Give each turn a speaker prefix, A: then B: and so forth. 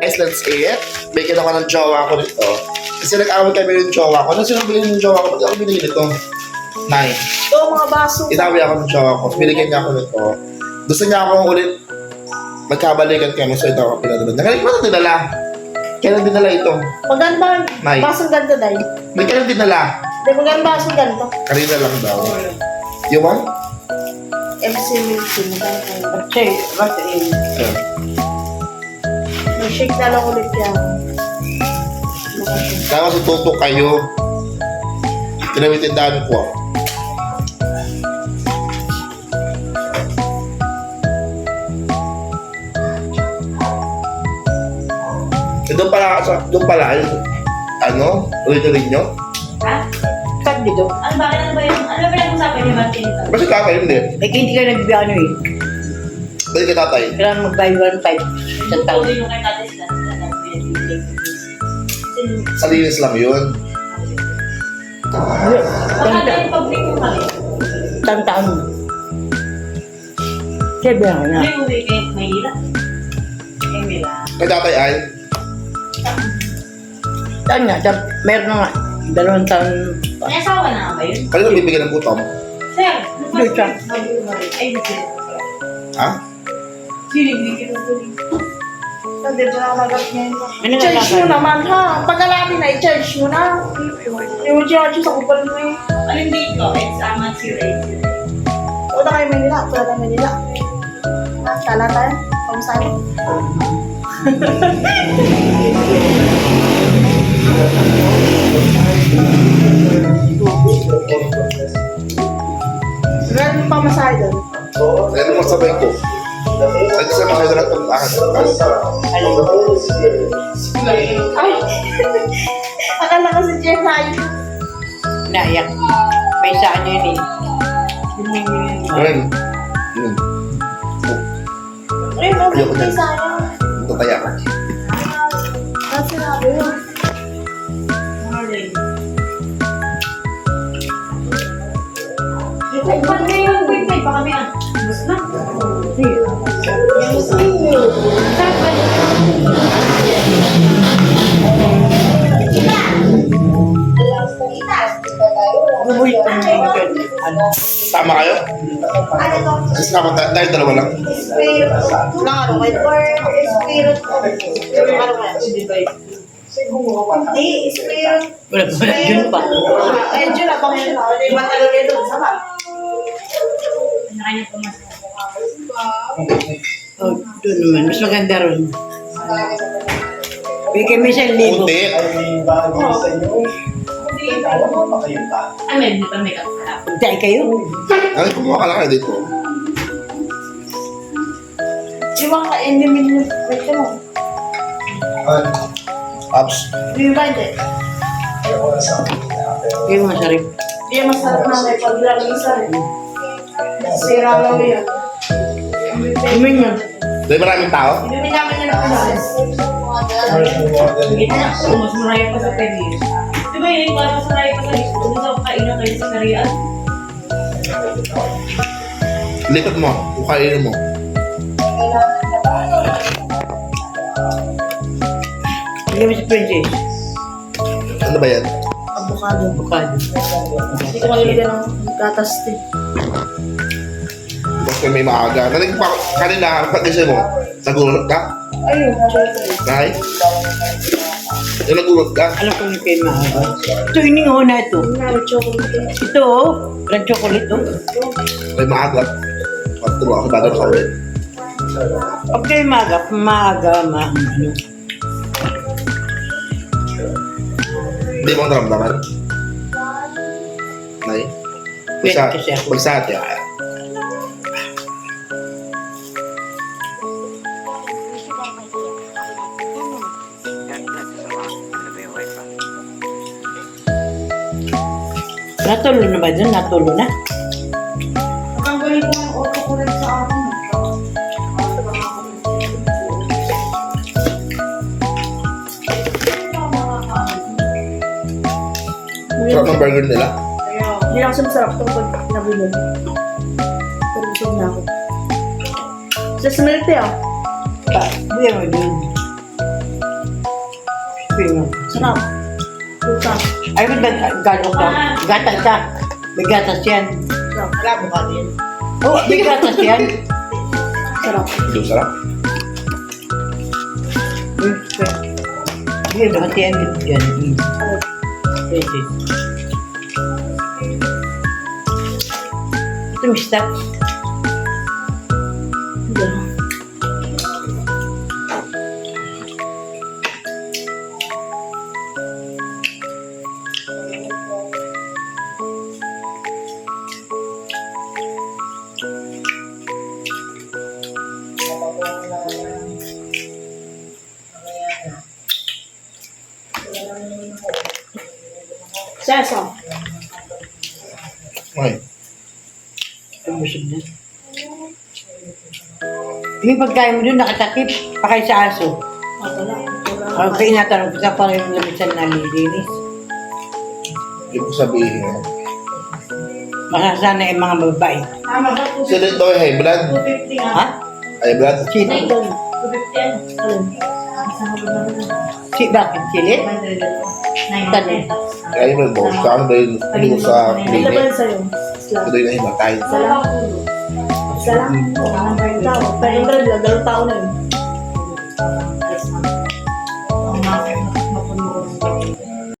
A: Guys, let's eat. Bigyan ako ng jowa ko nito. Kasi nag-away kami ng jowa ko. Ano sino bilhin ng jowa ko? Ba't ako binili nito? Nine.
B: Ito, mga baso.
A: Inawi ako ng jowa ko. Binigyan niya ako nito. Gusto niya akong ulit magkabalikan kami. So ito ako pinadala. Nagaling ko na dinala. Kailan dinala ito?
B: Maganda.
A: Nay.
B: Basong ganito, Day.
A: May kailan dinala?
B: Di, maganda basong ganito.
A: Kanina lang daw. You want?
B: MC maganda.
C: Kasi, basta yun.
A: Ayan.
B: Shake na lang ulit yan.
A: Tapos tutok kayo. Tinawitindahan ko. Eh, doon pala, sa, doon pala, ano, ulit-ulit nyo?
D: Ha?
C: Kat dito.
D: Ano ba? Ano ba yung, ano ba yung usapan niyo Martin?
A: Kasi tatay, hindi.
C: Eh, hindi ka nagbiano eh.
A: Dahil kay tatay.
C: Kailangan mag-buy one five sa taon.
D: Tuloy yung kay tatay sila.
A: Sa linis lang yun.
D: Baka na yung public mo kami.
C: Isang taon. Sabi ako na.
D: Kay
A: tatay ay,
C: Saan nga? Sa, meron na nga. Dalawang taon.
D: May asawa na ba yun?
A: kanina bibigyan ng gutom.
D: Sir. Ay, hindi.
A: Ha?
D: Sino yung bigyan ng tuloy?
B: Hindi mo na magat ngayon.
C: Nga
B: I-charge mo naman, ha? Pag alamin na, i-charge mo na. Yung charge sa kupal mo eh.
D: Alin dito? It's Amat si Ray.
B: Una kayo Manila, pula tayo Manila. Ha? Kala tayo? Pamasali. Meron pamasahe doon.
A: Kaya mo sabay ko. Kasi sa mga doon ang ahas.
B: Ay! Akala ko si Jeff ay.
C: Naiyak. May sa ano yun eh.
A: Ayun. Yun.
B: Ay, no,
A: Ayoko
B: may
A: dyan.
B: sayang.
A: Tataya ka.
B: Ah,
A: Tama kayo?
B: Ano to?
A: Kasi naman tayo, tayo dalawa lang.
B: Spirit. Lang ano, wait for spirit. Ano ba? Hindi, spirit.
C: Wala pa. Yun pa.
B: Eh, bang siya na. Hindi, matagal yun doon. Sama.
D: Kanya-kanya pumasok.
C: Oh, doon naman. Mas maganda ron. Bigay mo isang libo.
A: Puti.
D: Ay, may hindi pa may kakala.
C: Puntahin kayo.
A: Ay, kumuha ka lang kayo dito.
B: Yung mga ka-enemy niyo, wait ka mo.
A: Ups.
B: Di ba hindi?
C: Bigay mo masarap.
B: Hindi yung masarap na may paglalisa rin. Sira lang yun.
C: Imin nyo.
A: Dahil maraming tao.
B: Inumin namin yun ang pinalis.
D: Hindi na, mas maraya pa sa pwede. Ba yun, parang mas maraya pa sa list. Kung sa kainan kayo sa kariyan.
A: Lipat mo. Kung kainin mo.
C: Bigay mo si Princess.
A: Ano ba yan?
B: Avocado.
C: Bukado.
B: Hindi ko maliligan ng gatas din.
A: Tapos kami may maaga. Narinig pa kanina, pag-isip mo, nagulot ka?
B: Ayun, chocolate.
A: Nay? Yung nagulot ka?
C: Alam ko yung kayo maaga. Ito, hiningo na ito.
B: Ano, chocolate.
C: Ito, oh. Red chocolate, oh.
A: May maaga. Patro ako bago sa ulit.
C: Pag kayo maaga, maaga, ma, ano.
A: Hindi mo naramdaman? Nay?
C: Wait,
A: Magsa,
C: kasi ako.
A: magsate.
C: Natulo na ba dun? Natulo na?
B: Natanggalin ko ang auto ko rin sa akin.
A: Sarap ng burger nila.
B: Hindi lang siya masarap itong pag nabulog. Pero busog na ako. Sa smelty ah.
C: Pa, bigyan mo pino.
B: Sarap. Puta.
C: Ay, may gano'n ka. Gatas ka. May gatas yan.
D: Mo ka din.
C: Oo, may gatas yan.
B: Sarap.
A: Doon sarap.
C: Hindi, bakit yan yan? Hmm. Pwede. Ito, may
B: Seso.
A: Ay.
C: Ang busog na. Yung pagkain mo doon, nakatakip. Pakay sa aso.
B: Ah, wala. Wala.
C: Ang kaya natanong ko sa paano yung lamisan na lilinis.
A: Ibig ko sabihin.
C: Masasana yung mga babae.
D: Tama ba?
A: Sila ito ay high blood.
D: 250 nga.
C: Ha?
A: High blood.
B: Doon.
D: 250 yan. Ba ba na?
C: Si, bakit? Chili?
D: 900.
A: Kaya yung boss. Kano dahil hindi mo sa
B: Ito ba
A: clinic.
B: yun sa'yo? Islam.
A: Ito yung nahimatay.
B: Isa lang. Isa lang. Ang tao. 500 lang. Dalawang tao na yun.